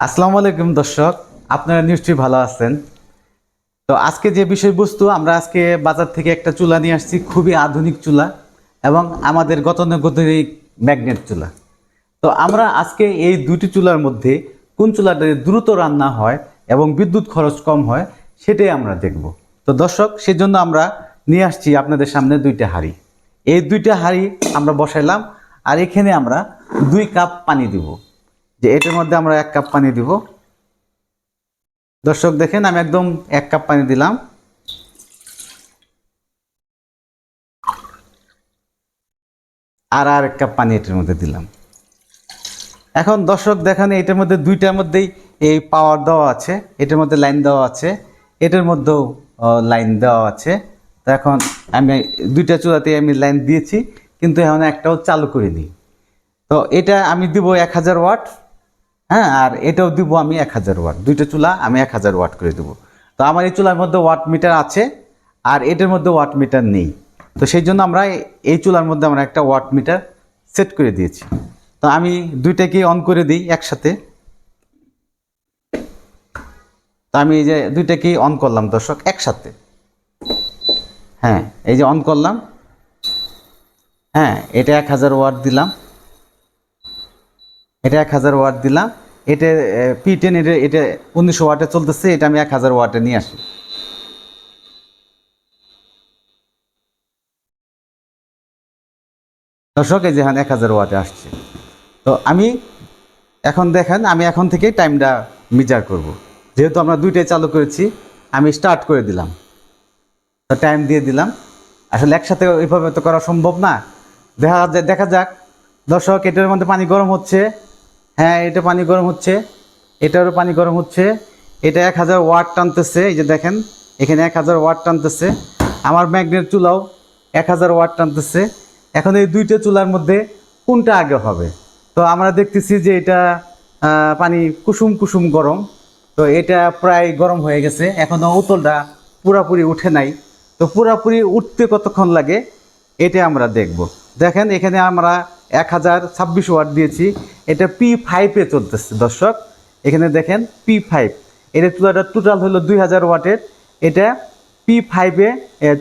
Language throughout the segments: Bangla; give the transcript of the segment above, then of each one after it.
আসসালামু আলাইকুম দর্শক, আপনারা নিশ্চয়ই ভালো আছেন। তো আজকে যে বিষয়বস্তু, আমরা আজকে বাজার থেকে একটা চুলা নিয়ে আসছি, খুবই আধুনিক চুলা এবং আমাদের গতানুগতিক ম্যাগনেট চুলা। তো আমরা আজকে এই দুটি চুলার মধ্যে কোন চুলাটা দ্রুত রান্না হয় এবং বিদ্যুৎ খরচ কম হয়, সেটাই আমরা দেখব। তো দর্শক, সেজন্য আমরা নিয়ে আসছি আপনাদের সামনে দুইটা হাঁড়ি। এই দুইটা হাঁড়ি আমরা বসাইলাম, আর এখানে আমরা দুই কাপ পানি দিব। যে এটার মধ্যে আমরা এক কাপ পানি দিব। দর্শক দেখেন, আমি একদম এক কাপ পানি দিলাম। আর আর এক কাপ পানি এটার মধ্যে দিলাম। এখন দর্শক দেখেন, এটার মধ্যে দুইটার মধ্যেই এই পাওয়ার দেওয়া আছে, এটার মধ্যে লাইন দেওয়া আছে, এটার মধ্যেও লাইন দেওয়া আছে। তো এখন আমি দুইটা চূড়াতে আমি লাইন দিয়েছি, কিন্তু এখন একটাও চালু করিনি। তো এটা আমি দিব এক হাজার ওয়াট। হ্যাঁ আর এটাও দিব আমি এক হাজার ওয়াট। দুইটা চুলা আমি এক হাজার ওয়াট করে দেবো। তো আমার এই চুলার মধ্যে ওয়াট মিটার আছে, আর এটার মধ্যে ওয়াট মিটার নেই। তো সেই জন্য আমরা এই চুলার মধ্যে আমরা একটা ওয়াট মিটার সেট করে দিয়েছি। তো আমি দুইটাকে অন করে দিই একসাথে। তো আমি এই যে দুইটাকে অন করলাম দর্শক, একসাথে। হ্যাঁ এই যে অন করলাম। হ্যাঁ এটা এক হাজার ওয়াট দিলাম। এটা এক হাজার ওয়াট দিলাম। এটা পি টেন এটা এটা উনিশশো ওয়াটে চলতেছে, এটা আমি এক হাজার ওয়াটে নিয়ে আসি। দর্শক, এই যে হ্যাঁ এক হাজার ওয়াটে আসছে। তো আমি, এখন দেখেন, আমি এখন থেকে টাইমটা মিজার করব। যেহেতু আমরা দুইটাই চালু করেছি, আমি স্টার্ট করে দিলাম। তো টাইম দিয়ে দিলাম। আসলে একসাথে ওইভাবে তো করা সম্ভব না। দেখা যায় দেখা যাক। দর্শক, এটার মধ্যে পানি গরম হচ্ছে। হ্যাঁ এটা পানি গরম হচ্ছে। এটারও পানি গরম হচ্ছে। এটা এক হাজার ওয়াট টানতেছে, এই যে দেখেন, এখানে এক হাজার ওয়াট টানতেছে। আমার ম্যাগনেট চুলাও এক হাজার ওয়াট টানতেছে। এখন এই দুইটা চুলার মধ্যে কোনটা আগে হবে? তো আমরা দেখতেছি যে এটা পানি কুসুম কুসুম গরম। তো এটা প্রায় গরম হয়ে গেছে। এখনও উতলটা পুরাপুরি উঠে নাই। তো পুরাপুরি উঠতে কতক্ষণ লাগে, এটা আমরা দেখব। দেখেন, এখানে আমরা এক হাজার ছাব্বিশ ওয়াট দিয়েছি। এটা পি ফাইভে চলতেছে, দর্শক। এখানে দেখেন পি ফাইভ এটা টোটাল হলো দুই হাজার ওয়াটের। এটা পি ফাইভে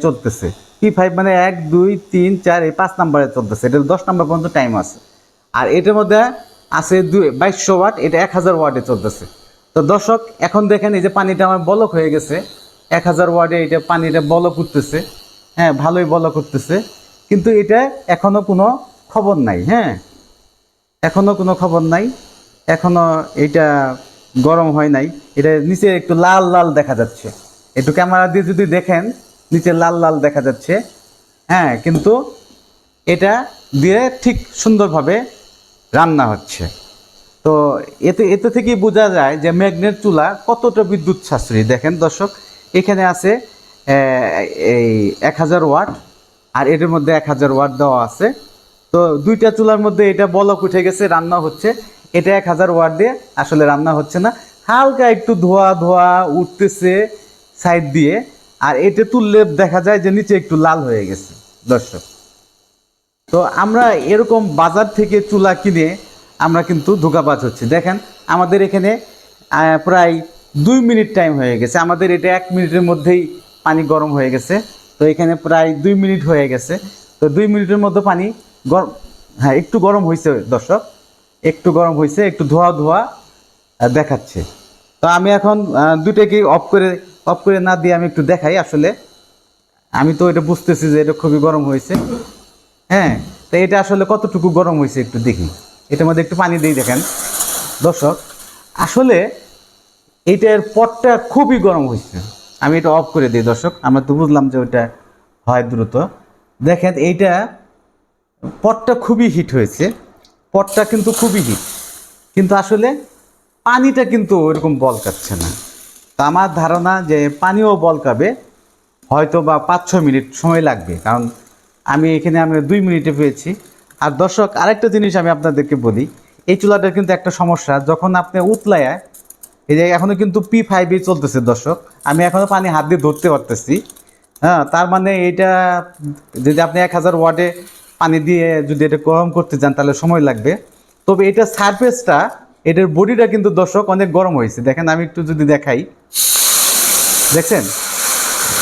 চলতেছে। পি ফাইভ মানে এক, দুই, তিন, চার, এই পাঁচ নাম্বারে চলতেছে। এটা দশ নাম্বার পর্যন্ত টাইম আছে। আর এটার মধ্যে আছে দুই, বাইশশো ওয়াট। এটা এক হাজার ওয়াটে চলতেছে। তো দর্শক, এখন দেখেন এই যে পানিটা আমার বলক হয়ে গেছে। এক হাজার ওয়াটে এটা পানিটা বলক উঠতেছে। হ্যাঁ ভালোই বলক উঠতেছে। কিন্তু এটা এখনও কোনো খবর নাই হ্যাঁ? এখনও কোনো খবর নাই, এখনও এটা গরম হয় নাই, এটা নিচে একটু লাল লাল দেখা যাচ্ছে। একটু ক্যামেরা দিয়ে যদি দেখেন, নিচে লাল লাল দেখা যাচ্ছে হ্যাঁ কিন্তু এটা দিয়ে ঠিক সুন্দরভাবে রান্না হচ্ছে। তো এতে এতে থেকেই বোঝা যায় যে ম্যাগনেট চুলা কতটা বিদ্যুৎ সাশ্রয়ী। দেখেন দর্শক, এখানে আছে এই এক হাজার ওয়াট, আর এটার মধ্যে এক হাজার ওয়াট দেওয়া আছে। তো দুইটা চুলার মধ্যে এটা বলক উঠে গেছে, রান্না হচ্ছে। এটা এক হাজার ওয়াট দিয়ে আসলে রান্না হচ্ছে না। হালকা একটু ধোয়া ধোয়া উঠতেছে সাইড দিয়ে, আর এটা তুললে দেখা যায় যে নিচে একটু লাল হয়ে গেছে, দর্শক। তো আমরা এরকম বাজার থেকে চুলা কিনে আমরা কিন্তু ধোকাবাজ হচ্ছি। দেখেন, আমাদের এখানে প্রায় দুই মিনিট টাইম হয়ে গেছে। আমাদের এটা এক মিনিটের মধ্যেই পানি গরম হয়ে গেছে। তো এখানে প্রায় দুই মিনিট হয়ে গেছে। তো দুই মিনিটের মধ্যে পানি গরম হ্যাঁ একটু গরম হয়েছে দর্শক। একটু গরম হয়েছে একটু ধোয়া ধোয়া দেখাচ্ছে। তো আমি এখন আহ, দুইটাকে অফ করে অফ করে না দিয়ে আমি একটু দেখাই আসলে। আমি তো এটা বুঝতেছি যে এটা খুবই গরম হয়েছে হ্যাঁ তো এটা আসলে কতটুকু গরম হয়েছে একটু দেখি। এটার মধ্যে একটু পানি দিয়ে দেখেন। দর্শক আসলে এইটার পটটা খুবই গরম হয়েছে আমি এটা অফ করে দিই দর্শক। আমরা তো বুঝলাম যে ওটা হয় দ্রুত। দেখেন এইটা পটটা খুবই হিট হয়েছে। পটটা কিন্তু খুবই হিট কিন্তু আসলে পানিটা কিন্তু ওইরকম বলকাচ্ছে না। তা আমার ধারণা যে পানিও বল বলকাবে হয়তো বা পাঁচ ছ মিনিট সময় লাগবে। কারণ আমি এখানে আমি দুই মিনিটে পেয়েছি। আর দর্শক, আরেকটা জিনিস আমি আপনাদেরকে বলি। এই চুলাটার কিন্তু একটা সমস্যা। যখন আপনি উতলায়, এই যে এখনও কিন্তু পি ফাইভে চলতেছে দর্শক। আমি এখনও পানি হাত দিয়ে ধরতে পারতেছি। হ্যাঁ তার মানে এটা যদি আপনি এক হাজার ওয়াটে পানি দিয়ে যদি এটা গরম করতে যান, তাহলে সময় লাগবে। তবে এটা সারফেসটা এটার বডিটা কিন্তু দর্শক অনেক গরম হয়েছে। দেখেন, আমি একটু যদি দেখাই। দেখছেন?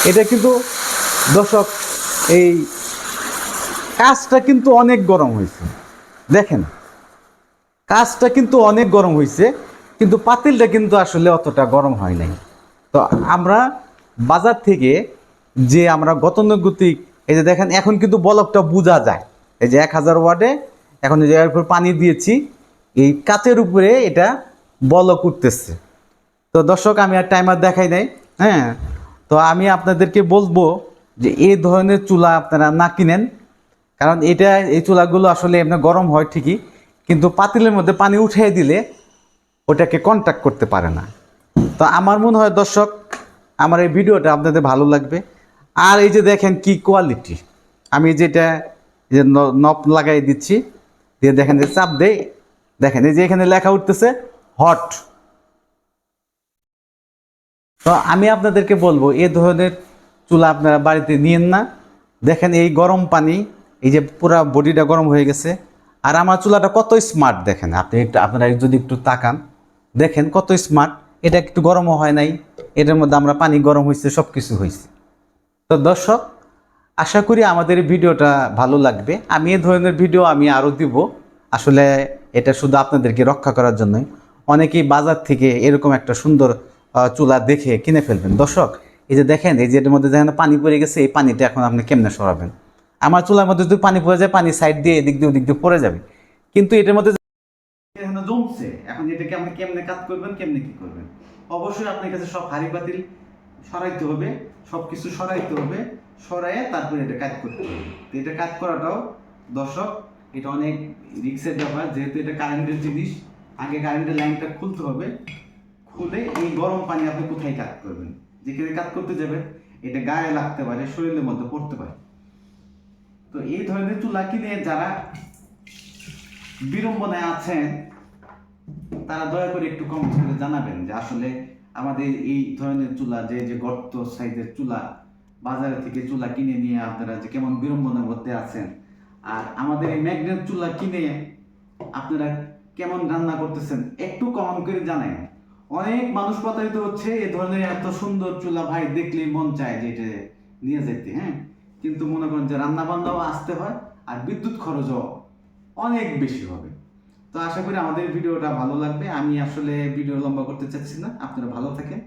এটা কিন্তু দর্শক, এই কাজটা কিন্তু অনেক গরম হয়েছে। দেখেন, কাজটা কিন্তু অনেক গরম হয়েছে, কিন্তু পাতিলটা কিন্তু আসলে অতটা গরম হয় নাই। তো আমরা বাজার থেকে যে আমরা গতানুগতিক, এই যে দেখেন, এখন কিন্তু বলকটা বোঝা যায়। এই যে এক হাজার ওয়াটে এখন যে উপর পানি দিয়েছি, এই কাচের উপরে এটা বলক উঠতেছে। তো দর্শক, আমি আর টাইমার দেখাই নাই হ্যাঁ? তো আমি আপনাদেরকে বলব যে এই ধরনের চুলা আপনারা না কিনেন, কারণ এটা, এই চুলাগুলো আসলে এমনি গরম হয় ঠিকই, কিন্তু পাতিলের মধ্যে পানি উঠিয়ে দিলে ওটাকে কন্ট্যাক্ট করতে পারে না। তো আমার মনে হয় দর্শক, আমার এই ভিডিওটা আপনাদের ভালো লাগবে। আর এই যে দেখেন কি কোয়ালিটি আমি যেটা যে ন- নব লাগাই দিচ্ছি, দিয়ে দেখেন যে চাপ দেই। দেখেন, এই যে এখানে লেখা উঠতেছে, হট। তো আমি আপনাদেরকে বলব, এ ধরনের চুলা আপনারা বাড়িতে নিয়েন না। দেখেন এই গরম পানি, এই যে পুরো বডিটা গরম হয়ে গেছে। আর আমার চুলাটা কত স্মার্ট, দেখেন আপনি একটু, আপনারা যদি একটু তাকান। দেখেন কত স্মার্ট, এটা একটু গরমও হয় নাই, এটার মধ্যে আমরা পানি গরম হয়েছে সব কিছু হয়েছে তো দর্শক আশা করি আমাদের ভিডিওটা ভালো লাগবে। আমি এ ধরনের ভিডিও আমি আরও দিব। আসলে এটা শুধু আপনাদেরকে রক্ষা করার জন্যই। অনেকেই বাজার থেকে এরকম একটা সুন্দর চুলা দেখে কিনে ফেলবেন। দর্শক, এই যে দেখেন, এই যে এটার মধ্যে যেখানে পানি পড়ে গেছে, এই পানিটা এখন আপনি কেমনে সরাবেন? আমার চুলার মধ্যে যদি পানি পড়ে যায়, পানি সাইড দিয়ে এদিক দিয়ে ওদিক দিয়ে পড়ে যাবে। কিন্তু এটার মধ্যে এখানে জমছে, এখন এটাকে আপনি কেমনে কাজ করবেন, কেমনে কি করবেন? অবশ্যই আপনার কাছে সব হাড়ি বাতিল সরাইতে হবে সব কিছু সরাইতে হবে। সরাইয়ে তারপরে এটা কাজ করতে হবে। তো এটা কাজ করাটাও দর্শক এটা অনেক রিক্সের ব্যাপার। যেহেতু এটা কারেন্টের জিনিস আগে কারেন্টের লাইনটা খুলতে হবে। খুলে এই গরম পানি আপনি কোথায় কাজ করবেন? যেখানে কাজ করতে যাবেন এটা গায়ে লাগতে পারে শরীরের মধ্যে পড়তে পারে। তো এই ধরনের চুলা কিনে যারা বিড়ম্বনায় আছেন তারা দয়া করে একটু কমেন্ট করে জানাবেন যে আসলে আমাদের এই ধরনের চুলা যে যে গর্ত সাইজের চুলা বাজার থেকে চুলা কিনে নিয়ে আপনারা যে কেমন বিড়ম্বনার মধ্যে আছেন, আর আমাদের এই ম্যাগনেট চুলা কিনে আপনারা কেমন রান্না করতেছেন, একটু কমেন্ট করে জানান অনেক মানুষ প্রতারিত হচ্ছে এ ধরনের এত সুন্দর চুলা ভাই দেখলেই মন চায় যে এটা নিয়ে যেতে হ্যাঁ? কিন্তু মনে করেন যে রান্না বান্নাও আসতে হয় আর বিদ্যুৎ খরচও অনেক বেশি হবে। তো আশা করি আমাদের ভিডিওটা ভালো লাগবে। আমি আসলে ভিডিও লম্বা করতে চাচ্ছি না। আপনারা ভালো থাকেন।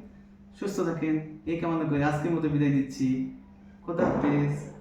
সুস্থ থাকেন। এই কামনা করে আজকের মতো বিদায় দিচ্ছি। খোদা হাফেজ।